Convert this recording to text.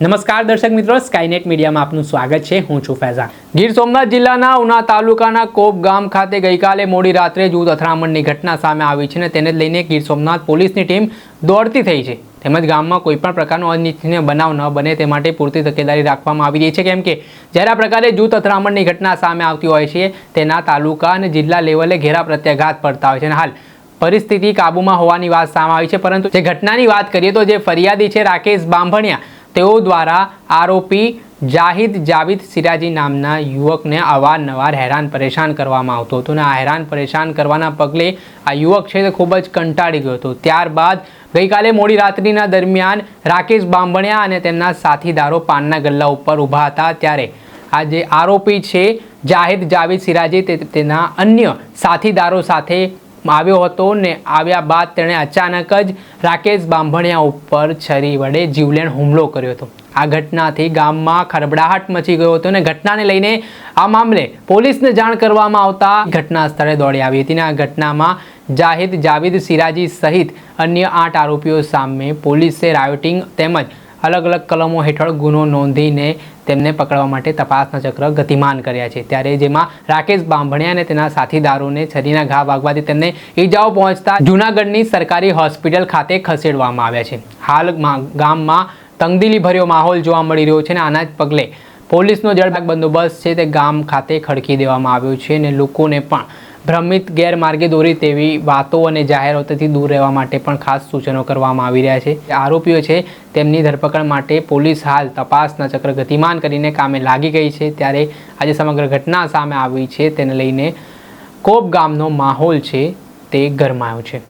નમસ્કાર દર્શક મિત્રો સ્કાયનેટ મીડિયામાં આપનું સ્વાગત છે. હું છું ફૈઝાન. ગીર સોમનાથ જિલ્લાના ઉના તાલુકાના કોપ ગામ ખાતે ગઈકાલે મોડી રાત્રે જૂથ અથડામણની ઘટના સામે આવી છે અને તેને લઈને ગીર સોમનાથ પોલીસની ટીમ દોડતી થઈ છે. તેમજ ગામમાં કોઈ પણ પ્રકારનો અનિચ્છનીય બનાવ ન બને તે માટે પૂરતી તકેદારી રાખવામાં આવી રહી છે. કેમ કે જ્યારે આ પ્રકારે જૂથ અથડામણની ઘટના સામે આવતી હોય છે, તેના તાલુકા અને જિલ્લા લેવલે ઘેરા પ્રત્યાઘાત પડતા હોય છે. અને હાલ પરિસ્થિતિ કાબૂમાં હોવાની વાત સામે આવી છે. પરંતુ જે ઘટનાની વાત કરીએ તો જે ફરિયાદી છે, રાકેશ બાંભણિયા તેઓ દ્વારા આરોપી જાહિદ જાવિદ સિરાજી નામના યુવકને અવારનવાર હેરાન પરેશાન કરવામાં આવતો હતો અને આ હેરાન પરેશાન કરવાના પગલે આ યુવક છે તે ખૂબ જ કંટાળી ગયો હતો. ત્યારબાદ ગઈકાલે મોડી રાત્રિના દરમિયાન રાકેશ બાંભણિયા અને તેમના સાથીદારો પાનના ગલ્લા ઉપર ઊભા હતા. ત્યારે આ જે આરોપી છે જાહિદ જાવિદ સિરાજી તેના અન્ય સાથીદારો સાથે આવ્યો હતો ને આવ્યા બાદ તેણે અચાનક જ રાકેશ બાંભણિયા ઉપર છરી વડે જીવલેણ હુમલો કર્યો હતો. આ ઘટનાથી ગામમાં ખળબડાહટ મચી ગયો હતો અને ઘટનાને લઈને આ મામલે પોલીસને જાણ કરવામાં આવતા ઘટના સ્થળે દોડી આવી હતી અને આ ઘટનામાં જાહિદ જાવિદ સિરાજી સહિત અન્ય આઠ આરોપીઓ સામે પોલીસે રાયોટિંગ તેમજ અલગ અલગ કલમો હેઠળ ગુનો નોંધીને તેમને પકડવા માટે તપાસના ચક્ર ગતિમાન કર્યા છે. ત્યારે જેમાં રાકેશ બાંભણિયા અને તેના સાથીદારોને છરીના ઘા વાગવાથી તેમને ઈજાઓ પહોંચતા જૂનાગઢની સરકારી હોસ્પિટલ ખાતે ખસેડવામાં આવ્યા છે. હાલમાં ગામમાં તંગદીલી ભર્યો માહોલ જોવા મળી રહ્યો છે અને આના જ પગલે પોલીસનો જળબાગ બંદોબસ્ત છે તે ગામ ખાતે ખડકી દેવામાં આવ્યો છે અને લોકોને પણ ભ્રમિત ગેરમાર્ગે દોરી તેવી વાતો અને જાહેરાતોથી દૂર રહેવા માટે પણ ખાસ સૂચનો કરવામાં આવી રહ્યા છે. આરોપીઓ છે, તેમની ધરપકડ માટે પોલીસ હાલ તપાસના ચક્ર ગતિમાન કરીને કામે લાગી ગઈ છે. ત્યારે આજે સમગ્ર ઘટના સામે આવી છે. તેને લઈને કોપ ગામનો માહોલ છે, તે ગરમાયો છે.